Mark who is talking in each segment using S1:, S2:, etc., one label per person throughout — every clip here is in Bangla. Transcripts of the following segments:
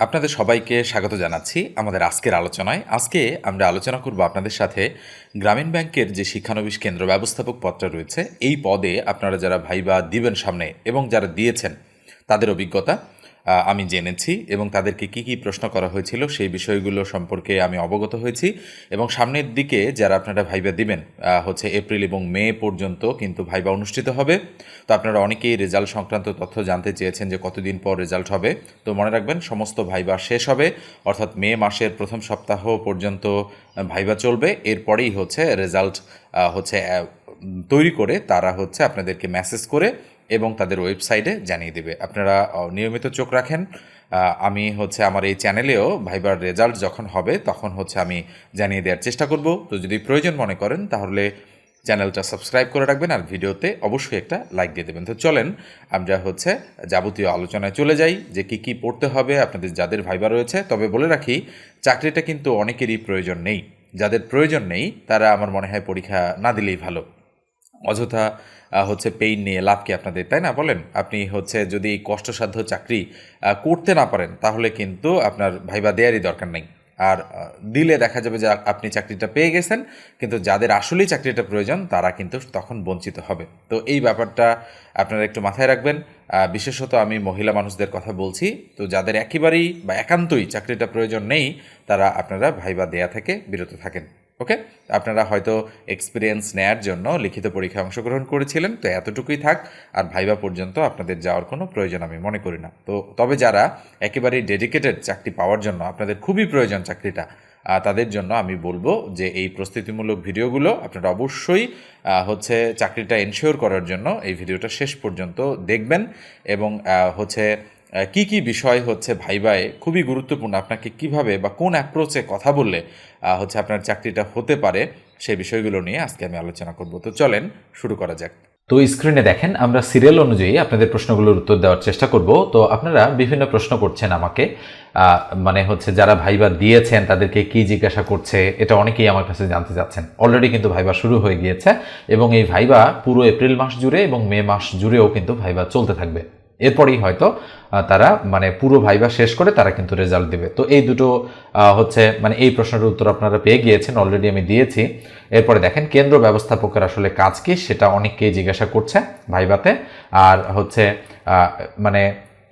S1: আপনাদের সবাইকে স্বাগত জানাচ্ছি আমাদের আজকের আলোচনায়। আজকে আমরা আলোচনা করব আপনাদের সাথে গ্রামীণ ব্যাংকের যে শিক্ষানবিশ কেন্দ্র ব্যবস্থাপক পদটা রয়েছে, এই পদে আপনারা যারা ভাইবা দিবেন সামনে এবং যারা দিয়েছেন তাদের অভিজ্ঞতা আমি জেনেছি এবং তাদেরকে কি কি প্রশ্ন করা হয়েছিল সেই বিষয়গুলো সম্পর্কে আমি অবগত হয়েছি। এবং সামনের দিকে যারা আপনারা ভাইবা দিবেন হচ্ছে এপ্রিল এবং মে পর্যন্ত কিন্তু ভাইবা অনুষ্ঠিত হবে। তো আপনারা অনেকেই রেজাল্ট সংক্রান্ত তথ্য জানতে চেয়েছেন যে কতদিন পর রেজাল্ট হবে। তো মনে রাখবেন সমস্ত ভাইবা শেষ হবে, অর্থাৎ মে মাসের প্রথম সপ্তাহ পর্যন্ত ভাইবা চলবে। এরপরেই হচ্ছে রেজাল্ট হচ্ছে তৈরি করে তারা হচ্ছে আপনাদেরকে মেসেজ করে এবং তাদের ওয়েবসাইটে জানিয়ে দেবে। আপনারা নিয়মিত চোখ রাখেন। আমি হচ্ছে আমার এই চ্যানেলেও ভাইবার রেজাল্ট যখন হবে, তখন হচ্ছে আমি জানিয়ে দেওয়ার চেষ্টা করব। তো যদি প্রয়োজন মনে করেন, তাহলে চ্যানেলটা সাবস্ক্রাইব করে রাখবেন আর ভিডিওতে অবশ্যই একটা লাইক দিয়ে দেবেন। তো চলেন, আমরা হচ্ছে যাবতীয় আলোচনায় চলে যাই যে কি কি পড়তে হবে, আপনাদের যাদের ভাইবা রয়েছে। তবে বলে রাখি, চাকরিটা কিন্তু অনেকেরই প্রয়োজন নেই। যাদের প্রয়োজন নেই, তারা আমার মনে হয় পরীক্ষা না দিলেই ভালো। অযথা হচ্ছে পেইন নিয়ে লাভ কি আপনাদের, তাই না? বলেন, আপনি হচ্ছে যদি কষ্টসাধ্য চাকরি করতে না পারেন, তাহলে কিন্তু আপনার ভাইবা দেয়ারই দরকার নেই। আর দিলে দেখা যাবে যে আপনি চাকরিটা পেয়ে গেছেন, কিন্তু যাদের আসলেই চাকরিটা প্রয়োজন, তারা কিন্তু তখন বঞ্চিত হবে। তো এই ব্যাপারটা আপনারা একটু মাথায় রাখবেন। বিশেষত আমি মহিলা মানুষদের কথা বলছি, তো যাদের একেবারেই বা একান্তই চাকরিটা প্রয়োজন নেই, তারা আপনারা ভাইবা দেয়া থেকে বিরত থাকেন। ওকে আপনারা হয়তো এক্সপিরিয়েন্স নেয়ার জন্য লিখিত পরীক্ষায় অংশগ্রহণ করেছিলেন, তো এতটুকুই থাক। আর ভাইবা পর্যন্ত আপনাদের যাওয়ার কোনো প্রয়োজন আমি মনে করি না। তো তবে যারা একেবারেই ডেডিকেটেড চাকরি পাওয়ার জন্য, আপনাদের খুবই প্রয়োজন চাকরিটা তাদের জন্য আমি বলব যে এই প্রস্তুতিমূলক ভিডিওগুলো আপনারা অবশ্যই হচ্ছে চাকরিটা এনশিওর করার জন্য এই ভিডিওটা শেষ পর্যন্ত দেখবেন এবং হচ্ছে কি কি বিষয় হচ্ছে ভাইবায় খুবই গুরুত্বপূর্ণ। আপনাকে কীভাবে বা কোন অ্যাপ্রোচে কথা বললে হচ্ছে আপনার চাকরিটা হতে পারে সেই বিষয়গুলো নিয়ে আজকে আমি আলোচনা করব। তো চলেন শুরু করা যাক।
S2: তো স্ক্রিনে দেখেন, আমরা সিরিয়াল অনুযায়ী আপনাদের প্রশ্নগুলোর উত্তর দেওয়ার চেষ্টা করব। তো আপনারা বিভিন্ন প্রশ্ন করছেন আমাকে মানে হচ্ছে যারা ভাইবা দিয়েছেন তাদেরকে কি জিজ্ঞাসা করছে, এটা অনেকেই আমার কাছে জানতে চাচ্ছেন। অলরেডি কিন্তু ভাইবা শুরু হয়ে গিয়েছে এবং এই ভাইবা পুরো এপ্রিল মাস জুড়ে এবং মে মাস জুড়েও কিন্তু ভাইবা চলতে থাকবে। এরপরেই হয়তো তারা মানে পুরো ভাইবা শেষ করে তারা কিন্তু রেজাল্ট দেবে। তো এই দুটো হচ্ছে মানে এই প্রশ্নের উত্তর আপনারা পেয়ে গিয়েছেন অলরেডি আমি দিয়েছি। এরপরে দেখেন, কেন্দ্র ব্যবস্থাপকের আসলে কাজ কি সেটা অনেককেই জিজ্ঞাসা করছে ভাইবাতে। আর হচ্ছে মানে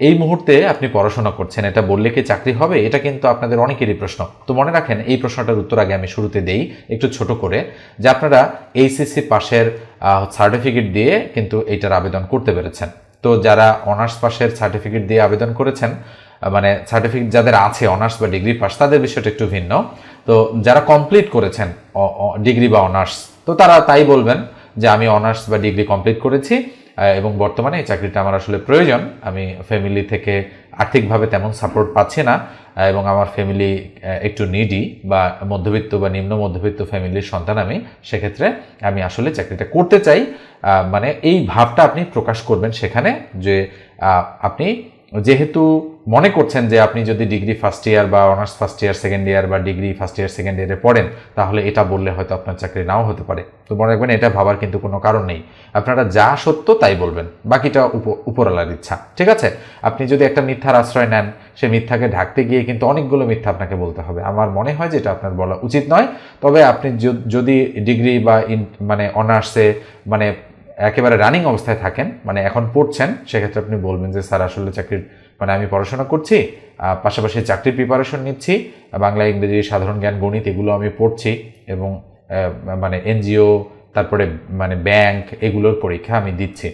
S2: এই মুহূর্তে আপনি পড়াশোনা করছেন, এটা বললে কি চাকরি হবে? এটা কিন্তু আপনাদের অনেকেরই প্রশ্ন। তো মনে রাখেন, এই প্রশ্নটার উত্তর আগে আমি শুরুতে দেই, একটু ছোট করে, যে আপনারা এইচএসসি পাশের সার্টিফিকেট দিয়ে কিন্তু এটার আবেদন করতে পেরেছেন। তো যারা অনার্স পাশের সার্টিফিকেট দিয়ে আবেদন করেছেন মানে সার্টিফিকেট যাদের আছে অনার্স বা ডিগ্রি পাস তাদের বিষয়টা একটু ভিন্ন। তো যারা কমপ্লিট করেছেন ডিগ্রি বা অনার্স তো তারা তাই বলবেন যে আমি অনার্স বা ডিগ্রি কমপ্লিট করেছি এবং বর্তমানে এই চাকরিটা আমার আসলে প্রয়োজন। আমি ফ্যামিলি থেকে আর্থিকভাবে তেমন সাপোর্ট পাচ্ছে না এবং আমার ফ্যামিলি একটু নিডি বা মধ্যবিত্ত বা নিম্ন মধ্যবিত্ত ফ্যামিলির সন্তান আমি, সেক্ষেত্রে আমি আসলে চাকরিটা করতে চাই। মানে এই ভাবটা আপনি প্রকাশ করবেন সেখানে যে আপনি যেহেতু মনে করছেন যে আপনি যদি ডিগ্রি ফার্স্ট ইয়ার বা honours first year second year বা ডিগ্রি ফার্স্ট ইয়ার সেকেন্ড ইয়ারে পড়েন, তাহলে এটা বললে হয়তো আপনার চাকরি নাও হতে পারে। তো মনে রাখবেন এটা ভাবার কিন্তু কোনো কারণ নেই। আপনারা যা সত্য তাই বলবেন, বাকিটা উপ- উপরওয়ালার ইচ্ছা, ঠিক আছে? আপনি যদি একটা মিথ্যার আশ্রয় নেন, সে মিথ্যাকে ঢাকতে গিয়ে কিন্তু অনেকগুলো মিথ্যা আপনাকে বলতে হবে। আমার মনে হয় যে এটা আপনার বলা উচিত নয়। তবে আপনি যদি ডিগ্রি বা মানে অনার্সে মানে একেবারে রানিং অবস্থায় থাকেন মানে এখন পড়ছেন, সেক্ষেত্রে আপনি বলবেন যে, স্যার, আসলে চাকরির মানে আমি পড়াশোনা করছি পাশাপাশি চাকরির প্রিপারেশন নিচ্ছি, বাংলা, ইংরেজি, সাধারণ জ্ঞান, গণিত, এগুলো আমি পড়ছি এবং মানে এনজিও, তারপরে মানে ব্যাংক এগুলোর পরীক্ষা আমি দিচ্ছি।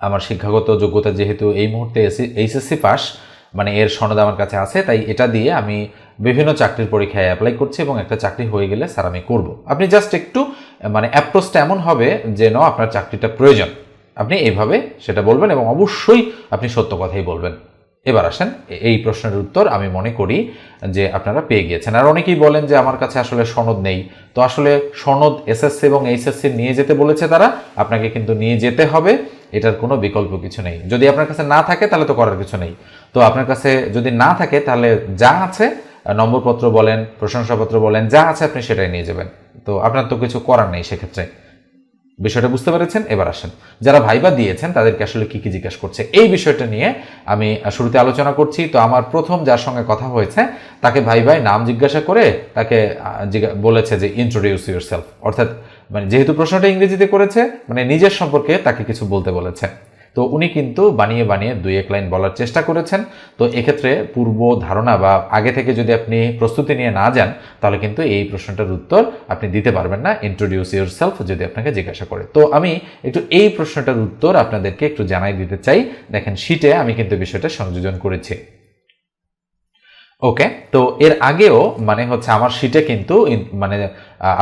S2: আমার শিক্ষাগত যোগ্যতা যেহেতু এই মুহূর্তে এইচএসসি পাস মানে এর সনদ আমার কাছে আছে, তাই এটা দিয়ে আমি বিভিন্ন চাকরির পরীক্ষায় অ্যাপ্লাই করছি এবং একটা চাকরি হয়ে গেলে স্যার আমি করব। আপনি জাস্ট একটু মানে অ্যাপ্রোচটা এমন হবে যেন আপনার চাকরিটা প্রয়োজন। আপনি এইভাবে সেটা বলবেন এবং অবশ্যই আপনি সত্য কথাই বলবেন। এবার আসেন এই প্রশ্নের উত্তর আমি মনে করি যে আপনারা পেয়ে গিয়েছেন। আর অনেকেই বলেন যে আমার কাছে আসলে সনদ নেই। তো আসলে সনদ এসএসসি এবং এইচএসসি নিয়ে যেতে বলেছে তারা, আপনাকে কিন্তু নিয়ে যেতে হবে। এটার কোনো বিকল্প কিছু নেই। যদি আপনার কাছে না থাকে তাহলে তো করার কিছু নেই। তো আপনার কাছে যদি না থাকে তাহলে যা আছে নম্বরপত্র বলেন, প্রশংসাপত্র বলেন, যা আছে আপনি সেটাই নিয়ে যাবেন। তো আপনার তো কিছু করার নেই সেক্ষেত্রে। বিষয়টা বুঝতে পেরেছেন? এবার আসেন। যারা ভাইবা দিয়েছেন, তাদেরকে আসলে কি কি জিজ্ঞাসা করছে? এই বিষয়টা নিয়ে আমি শুরুতে আলোচনা করছি। তো আমার প্রথম যার সঙ্গে কথা হয়েছে, তাকে ভাই ভাই নাম জিজ্ঞাসা করে তাকে বলেছে যে ইন্ট্রোডিউস ইউর সেলফ অর্থাৎ মানে যেহেতু প্রশ্নটা ইংরেজিতে করেছে মানে নিজের সম্পর্কে তাকে কিছু বলতে বলেছে। তো উনি কিন্তু বানিয়ে বানিয়ে দুই এক লাইন বলার চেষ্টা করেছেন। তো এক্ষেত্রে পূর্ব ধারণা বা আগে থেকে যদি আপনি প্রস্তুতি নিয়ে না যান, তাহলে কিন্তু এই প্রশ্নটার উত্তর আপনি দিতে পারবেন না। ইন্ট্রোডিউস ইউর সেলফ যদি আপনাকে জিজ্ঞাসা করে। তো আমি একটু এই প্রশ্নটার উত্তর আপনাদেরকে একটু জানাই দিতে চাই। দেখেন শীটে আমি কিন্তু বিষয়টা সংযোজন করেছি। ওকে তো এর আগেও মানে হচ্ছে আমার শীটে কিন্তু মানে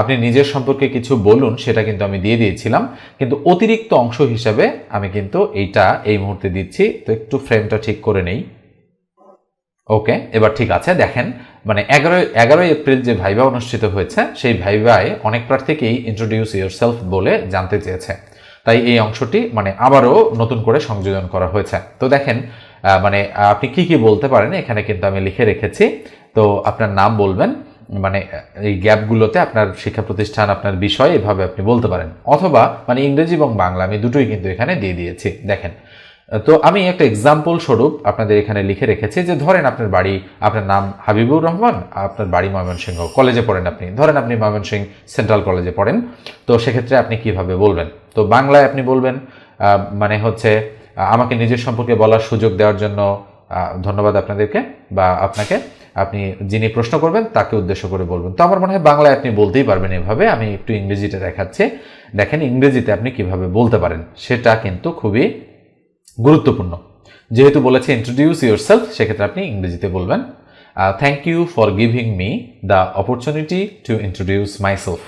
S2: আপনি নিজের সম্পর্কে কিছু বলুন, সেটা কিন্তু আমি দিয়ে দিয়েছিলাম। কিন্তু অতিরিক্ত অংশ হিসাবে আমি কিন্তু এইটা এই মুহূর্তে দিচ্ছি। তো একটু ফ্রেমটা ঠিক করে নেই। ওকে এবার ঠিক আছে, দেখেন। মানে এগারোই এগারোই এপ্রিল যে ভাইবা অনুষ্ঠিত হয়েছে, সেই ভাইবায় অনেক প্রার্থীকেই ইন্ট্রোডিউস ইউর সেলফ বলে জানতে চেয়েছে। তাই এই অংশটি মানে আবারও নতুন করে সংযোজন করা হয়েছে। তো দেখেন মানে আপনি কি কি বলতে পারেন? এখানে কিন্তু আমি লিখে রেখেছি। তো আপনার নাম বলবেন মানে এই গ্যাপগুলোতে আপনার শিক্ষা প্রতিষ্ঠান, আপনার বিষয়, এভাবে আপনি বলতে পারেন। অথবা মানে ইংরেজি এবং বাংলা, আমি দুটোই কিন্তু এখানে দিয়ে দিয়েছি, দেখেন। তো আমি একটা এক্সাম্পল স্বরূপ আপনাদের এখানে লিখে রেখেছি, যে ধরেন আপনার বাড়ি, আপনার নাম হাবিবুর রহমান, আপনার বাড়ি ময়মনসিংহ, কলেজে পড়েন আপনি। ধরেন আপনি ময়মনসিংহ সেন্ট্রাল কলেজে পড়েন, তো সেক্ষেত্রে আপনি কীভাবে বলবেন? তো বাংলায় আপনি বলবেন মানে হচ্ছে আমাকে নিজের সম্পর্কে বলার সুযোগ দেওয়ার জন্য ধন্যবাদ আপনাদেরকে বা আপনাকে। আপনি যিনি প্রশ্ন করবেন, তাকে উদ্দেশ্য করে বলবেন। তো আমার মনে হয় বাংলায় আপনি বলতেই পারবেন এভাবে। আমি একটু ইংরেজিতে দেখাচ্ছি। দেখেন, ইংরেজিতে আপনি কীভাবে বলতে পারেন, সেটা কিন্তু খুবই গুরুত্বপূর্ণ। যেহেতু বলেছে ইন্ট্রোডিউস ইউর সেলফ সেক্ষেত্রে আপনি ইংরেজিতে বলবেন। Thank you for giving me the opportunity to introduce myself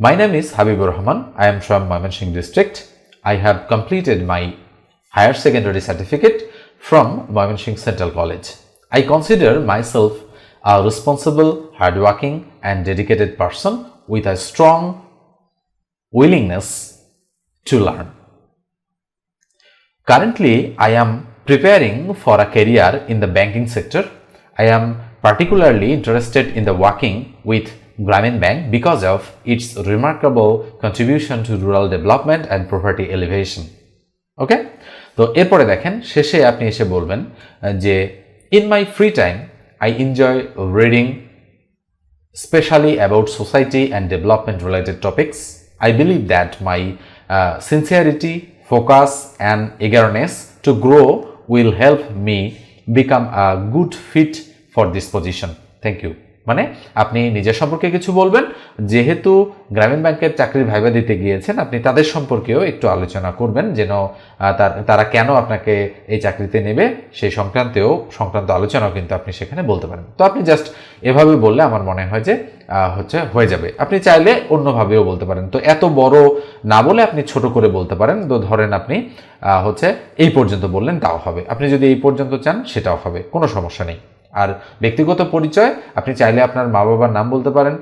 S2: my name is Habibur Rahman I am from Mymensingh district. I have completed my higher secondary certificate from Mymensingh Central College. I consider myself a responsible, hardworking, and dedicated person with a strong willingness to learn. Currently, I am preparing for a career in the banking sector. I am particularly interested in the working with Grameen Bank because of its remarkable contribution to rural development and property elevation. Okay তো এরপরে দেখেন, শেষে আপনি এসে বলবেন যে in my free time I enjoy reading specially about society and development related topics I believe that my sincerity focus and eagerness to grow will help me become a good fit for this position thank you মানে আপনি নিজের সম্পর্কে কিছু বলবেন, যেহেতু গ্রামীণ ব্যাংকের চাকরির ভাইবা দিতে গিয়েছেন, আপনি তাদের সম্পর্কেও একটু আলোচনা করবেন যেন তারা কেন আপনাকে এই চাকরিতে নেবে, সেই সংক্রান্তেও, সংক্রান্ত আলোচনাও কিন্তু আপনি সেখানে বলতে পারেন। তো আপনি জাস্ট এভাবে বললে আমার মনে হয় যে হচ্ছে, হয়ে যাবে। আপনি চাইলে অন্যভাবেও বলতে পারেন। তো এত বড় না বলে আপনি ছোট করে বলতে পারেন। তো ধরেন আপনি হচ্ছে, এই পর্যন্ত বললেন তাও হবে। আপনি যদি এই পর্যন্ত চান, সেটাও হবে। কোনো সমস্যা নেই। আর ব্যক্তিগত পরিচয়, আপনি চাইলে আপনার মা বাবার নাম বলতে পারেন।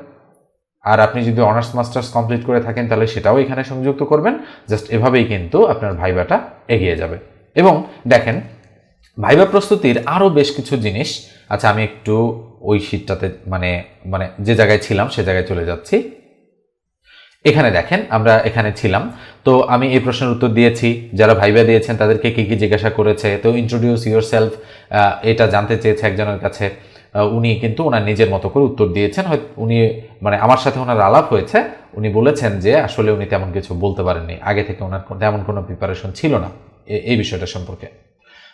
S2: আর আপনি যদি অনার্স মাস্টার্স কমপ্লিট করে থাকেন, তাহলে সেটাও এখানে সংযুক্ত করবেন। জাস্ট এভাবেই কিন্তু আপনার ভাইবাটা এগিয়ে যাবে। এবং দেখেন, ভাইবা প্রস্তুতির আরও বেশ কিছু জিনিস। আচ্ছা আমি একটু ওই শীটটাতে মানে মানে যে জায়গায় ছিলাম, সে জায়গায় চলে যাচ্ছি। এখানে দেখেন, আমরা এখানে ছিলাম। তো আমি এই প্রশ্নের উত্তর দিয়েছি, যারা ভাইবা দিয়েছেন তাদেরকে কী কী জিজ্ঞাসা করেছে। তো ইন্ট্রোডিউস ইউর সেলফ এটা জানতে চেয়েছে একজনের কাছে। উনি কিন্তু ওনার নিজের মতো করে উত্তর দিয়েছেন। হয়তো উনি মানে আমার সাথে ওনার আলাপ হয়েছে। উনি বলেছেন যে আসলে উনি তেমন কিছু বলতে পারেননি। আগে থেকে ওনার তেমন কোনো প্রিপারেশন ছিল না এই বিষয়টা সম্পর্কে।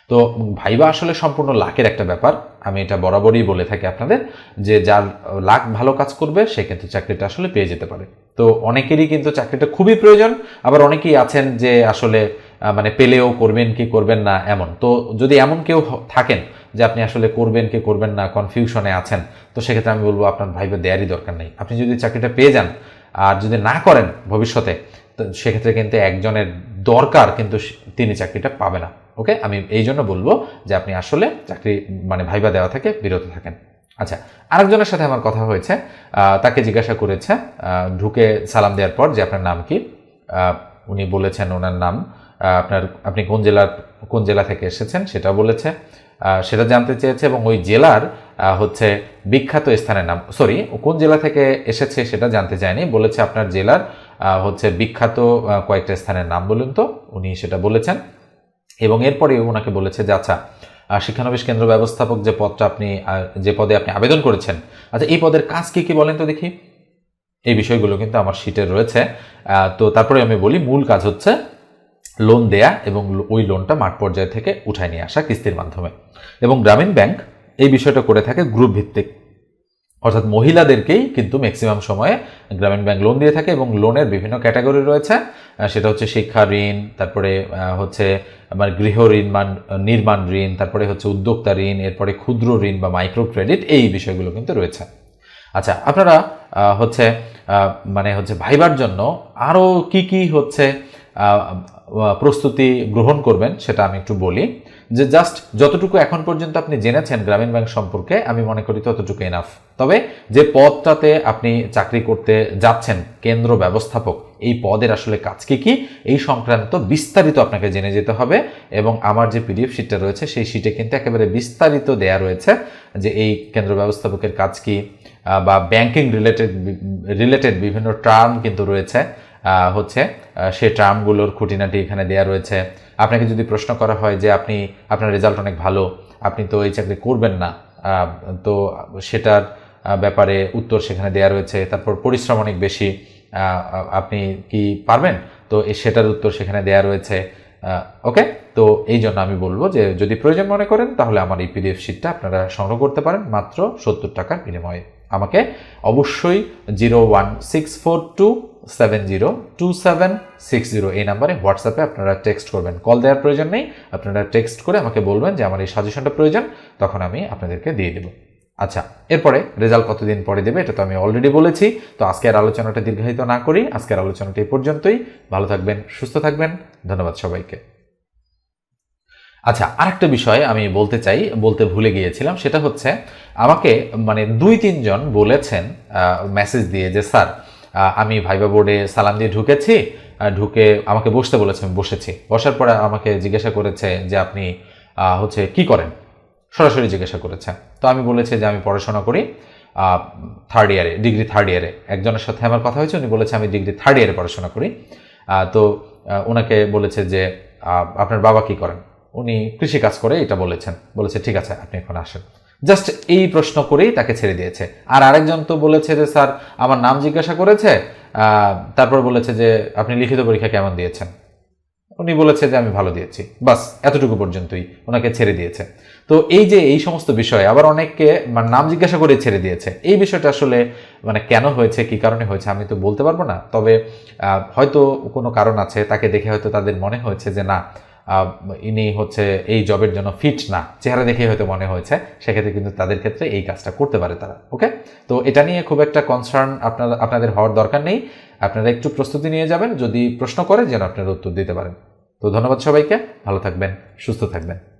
S2: তো ভাইবা আসলে সম্পূর্ণ লাকের একটা ব্যাপার। আমি এটা বরাবরই বলে থাকি আপনাদের যে যার লাক ভালো কাজ করবে, সে কিন্তু চাকরিটা আসলে পেয়ে যেতে পারে। তো অনেকেরই কিন্তু চাকরিটা খুবই প্রয়োজন, আবার অনেকেই আছেন যে আসলে মানে পেলেও করবেন কি করবেন না এমন। তো যদি এমন কেউ থাকেন যে আপনি আসলে করবেন কি করবেন না কনফিউশনে আছেন, তো সেক্ষেত্রে আমি বলব আপনার ভাইবা দেয়ারই দরকার নেই। আপনি যদি চাকরিটা পেয়ে যান, আর যদি না করেন ভবিষ্যতে, তো সেক্ষেত্রে কিন্তু একজনের দরকার কিন্তু তিনি চাকরিটা পাবে না। ওকে? আমি এই জন্য বলব যে আপনি আসলে চাকরি মানে ভাইবা দেওয়া থেকে বিরত থাকেন। আচ্ছা আরেকজনের সাথে আমার কথা হয়েছে তাকে জিজ্ঞাসা করেছে ঢুকে সালাম দেওয়ার পর যে আপনার নাম কি উনি বলেছেন ওনার নাম আপনার, আপনি কোন জেলার, কোন জেলা থেকে এসেছেন সেটা বলেছে সেটা জানতে চেয়েছে এবং ওই জেলার হচ্ছে বিখ্যাত স্থানের নাম, সরি, কোন জেলা থেকে এসেছে সেটা জানতে চায়নি, বলেছে আপনার জেলার হচ্ছে বিখ্যাত কয়েকটা স্থানের নাম বলুন তো, উনি সেটা বলেছেন এবং এরপরে ওনাকে বলেছে যে আচ্ছা শিক্ষানবিশ কেন্দ্র ব্যবস্থাপক যে পদটা আপনি যে পদে আপনি আবেদন করেছেন। আচ্ছা এই পদের কাজ কী কী বলেন তো দেখি? এই বিষয়গুলো কিন্তু আমার শিটে রয়েছে। তো তারপরে আমি বলি, মূল কাজ হচ্ছে লোন দেয়া এবং ওই লোনটা মাঠ পর্যায় থেকে উঠায় নিয়ে আসা কিস্তির মাধ্যমে। এবং গ্রামীণ ব্যাংক এই বিষয়টা করে থাকে গ্রুপ ভিত্তিক অর্থাৎ মহিলাদেরকেই কিন্তু ম্যাক্সিমাম সময়ে গ্রামীণ ব্যাংক লোন দিয়ে থাকে এবং লোনের বিভিন্ন ক্যাটাগরি রয়েছে। সেটা হচ্ছে শিক্ষা ঋণ, তারপরে হচ্ছে আমার গৃহ ঋণ মান, নির্মাণ ঋণ, তারপরে হচ্ছে উদ্যোক্তা ঋণ, এরপরে ক্ষুদ্র ঋণ বা মাইক্রো ক্রেডিট এই বিষয়গুলো কিন্তু রয়েছে। আচ্ছা আপনারা হচ্ছে মানে হচ্ছে ভাইবার জন্য আরও কি কি হচ্ছে প্রস্তুতি গ্রহণ করবেন সেটা আমি একটু বলি। যে জাস্ট যতটুকু এখন পর্যন্ত আপনি জেনেছেন গ্রামীণ ব্যাংক সম্পর্কে, আমি মনে করি ততটুকু এনাফ তবে যে পদটাতে আপনি চাকরি করতে যাচ্ছেন, কেন্দ্র ব্যবস্থাপক, এই পদের আসলে কাজ কি কি, এই সংক্রান্ত বিস্তারিত আপনাকে জেনে যেতে হবে এবং আমার যে পিডিএফ শিটটা রয়েছে, সেই শিটে কিন্তু একেবারে বিস্তারিত দেয়া রয়েছে যে এই কেন্দ্র ব্যবস্থাপকের কাজ কি বা ব্যাংকিং রিলেটেড রিলেটেড বিভিন্ন টার্ম কিন্তু রয়েছে। হচ্ছে সে টার্মগুলোর খুঁটিনাটি এখানে দেয়া রয়েছে। আপনাকে যদি প্রশ্ন করা হয় যে আপনি, আপনার রেজাল্ট অনেক ভালো, আপনি তো এই চাকরি করবেন না তো সেটার ব্যাপারে উত্তর সেখানে দেয়া রয়েছে। তারপর পরিশ্রম অনেক বেশি আপনি কি পারবেন? তো সেটার উত্তর সেখানে দেয়া রয়েছে। ওকে তো এই জন্য আমি বলব যে যদি প্রয়োজন মনে করেন, তাহলে আমার এই পিডিএফ শিটটা আপনারা সংগ্রহ করতে পারেন, মাত্র সত্তর টাকার বিনিময়ে। আমাকে অবশ্যই zero one six four two seven zero two seven six zero এই নাম্বারে হোয়াটসঅ্যাপে আপনারা টেক্সট করবেন। কল দেওয়ার প্রয়োজন নেই, আপনারা টেক্সট করে আমাকে বলবেন যে আমার এই সাজেশনটা প্রয়োজন, তখন আমি আপনাদেরকে দিয়ে দেবো। আচ্ছা এরপরে রেজাল্ট কতদিন পরে দেবে এটা তো আমি অলরেডি বলেছি, তো আজকের আলোচনাটা দীর্ঘায়িত না করি আজকের আলোচনাটা এই পর্যন্তই। ভালো থাকবেন, সুস্থ থাকবেন, ধন্যবাদ সবাইকে। আচ্ছা আরেকটা বিষয় আমি বলতে চাই, বলতে ভুলে গিয়েছিলাম, সেটা হচ্ছে আমাকে মানে দুই তিনজন বলেছেন মেসেজ দিয়ে যে, স্যার আমি ভাইবা বোর্ডে সালাম দিয়ে ঢুকেছি ঢুকে আমাকে বসতে বলেছে, আমি বসেছি। বসার পরে আমাকে জিজ্ঞাসা করেছে যে, আপনি হচ্ছে কি করেন? সরাসরি জিজ্ঞাসা করেছে। তো আমি বলেছি যে, আমি পড়াশোনা করি থার্ড ইয়ারে ডিগ্রি থার্ড ইয়ারে একজনের সাথে আমার কথা হয়েছে, উনি বলেছে, আমি ডিগ্রি থার্ড ইয়ারে পড়াশোনা করি। তো ওনাকে বলেছে যে আপনার বাবা কি করেন? উনি কৃষি কাজ করে এটা বলেছেন। বলেছে, ঠিক আছে, আপনি এখন আসেন। জাস্ট এই প্রশ্ন করেই তাকে ছেড়ে দিয়েছে। আর আরেকজন তো বলেছে যে, স্যার, আমার নাম জিজ্ঞাসা করেছে তারপর বলেছে যে, আপনি লিখিত পরীক্ষা কেমন দিয়েছেন? উনি বলেছে যে, আমি ভালো দিয়েছি। বাস, এতটুকু পর্যন্তই ওনাকে ছেড়ে দিয়েছে। তো এই যে, এই সমস্ত বিষয় আবার অনেককে মানে নাম জিজ্ঞাসা করে ছেড়ে দিয়েছে। এই বিষয়টা আসলে মানে কেন হয়েছে, কি কারণে হয়েছে, আমি তো বলতে পারব না। তবে হয়তো কোনো কারণ আছে, তাকে দেখে হয়তো তাদের মনে হয়েছে যে, না ইনি হচ্ছে এই জবের জন্য ফিট না। চেহারা দেখেই হয়তো মনে হয়েছে। সেক্ষেত্রে কিন্তু তাদের ক্ষেত্রে এই কাজটা করতে পারে তারা ওকে তো এটা নিয়ে খুব একটা কনসার্ন আপনার, আপনাদের হওয়ার দরকার নেই। আপনারা একটু প্রস্তুতি নিয়ে যাবেন। যদি প্রশ্ন করে যেন আপনারা উত্তর দিতে পারেন। তো ধন্যবাদ সবাইকে। ভালো থাকবেন, সুস্থ থাকবেন।